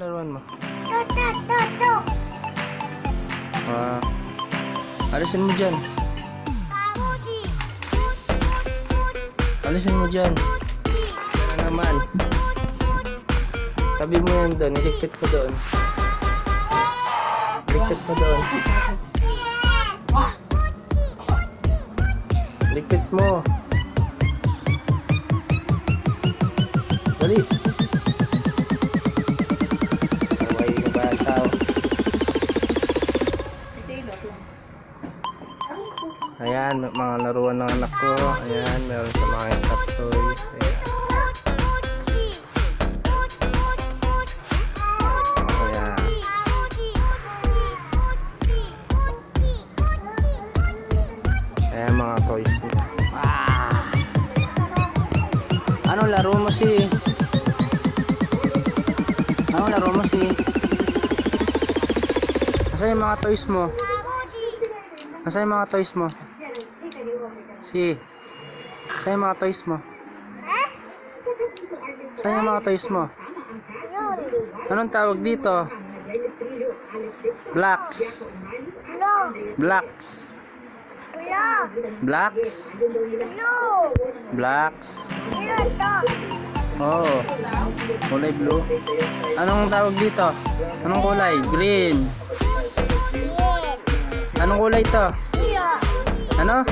laruan mo? To, to, to, to. Ah. alisin mo dyan. Alisin mo dyan. Ano naman? Tabi mo yan doon. Iligpit ko doon. Iligpit mo doon. Ligpit mo. Dali. Sabay Ayan, mga laruan ng anak ko. Ayan, meron sa mga stop toys. Ayan. Ayan. Mga toys niya. Ah! Anong laro mo si? Anong laro mo si? Asa yung mga toys mo? Asa yung mga toys mo? Si. Yung mga toys mo? Saan yung mga toys mo? Anong tawag dito? Blacks. Blacks. Blacks. Blacks. Oh. Kulay blue. Anong tawag dito? Anong kulay? Green. Anong kulay to? Ano?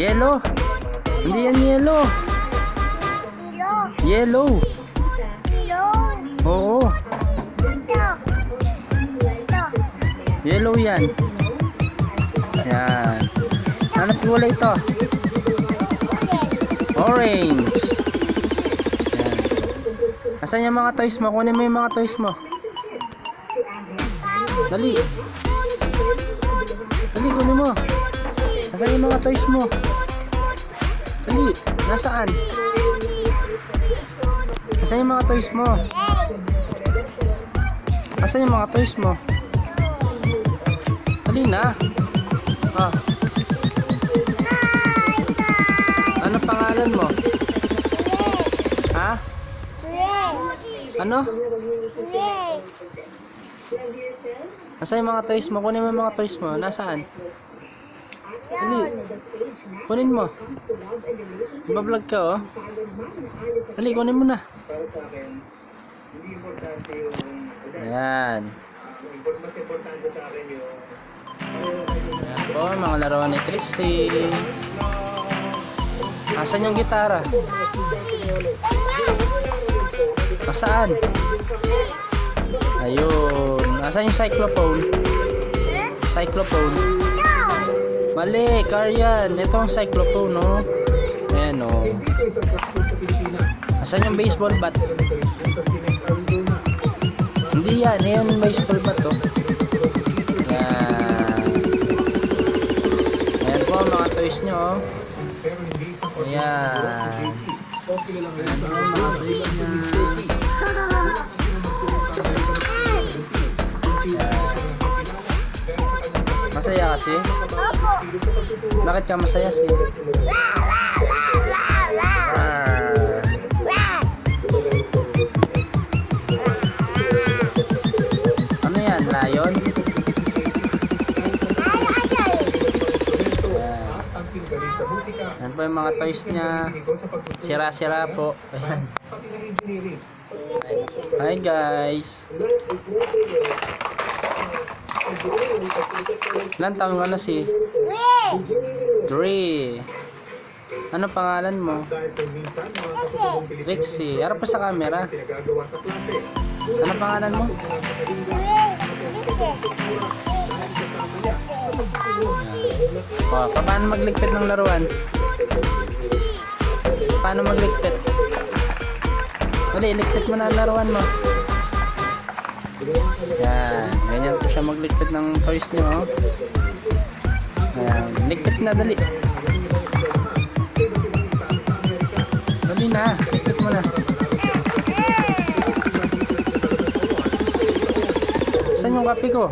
Yellow. Hindi yan yellow. Yellow. Oo. Yellow yan. Yan. Ano kulay to? Orange. Yan. Asan yung mga toys mo? Kunin mo yung mga toys mo. Dali. Dali, kunin mo. Asan yung mga toys mo? Dali. Nasaan? Asan yung mga toys mo? Asan yung mga toys mo? Dali na. Ah. Ano pangalan mo? Ha? Ano? Nasaan yung mga toys mo? Kunin mo yung mga toys mo. Nasaan? Dali. Kunin mo. Bablog ka oh. Dali, kunin mo na. Ayan. Ayan po, mga laro ni Trixie. Asan yung gitara? Nasaan? Ayun. Nasaan yung cyclophone? Cyclophone. Mali, car yan. Ito ang cyclophone, no? Ayan, no? Asan yung baseball bat? Hindi yan. Ayan yung baseball bat, oh. Ayan. Ayan po, mga toys nyo, oh. Ayan. Ayan po, mga toys nyo. Masaya kasi? Opo. Bakit ka masaya si? Ano yan? Lion? Yan po yung mga toys niya. Sira-sira po. Ayan. Hi guys. Ilan taong ka si? 3. Ano pangalan mo? Rexy. Harap pa sa camera. Ano pangalan mo? Oh, pa- paano magligpit ng laruan? Paano magligpit? Dali, ligpit mo na ang laruan mo. Yan. Ganyan po siya magligpit ng toys niyo. Oh. Yan. Ligpit na, dali. Dali na. Ligpit mo na. Saan yung kape ko?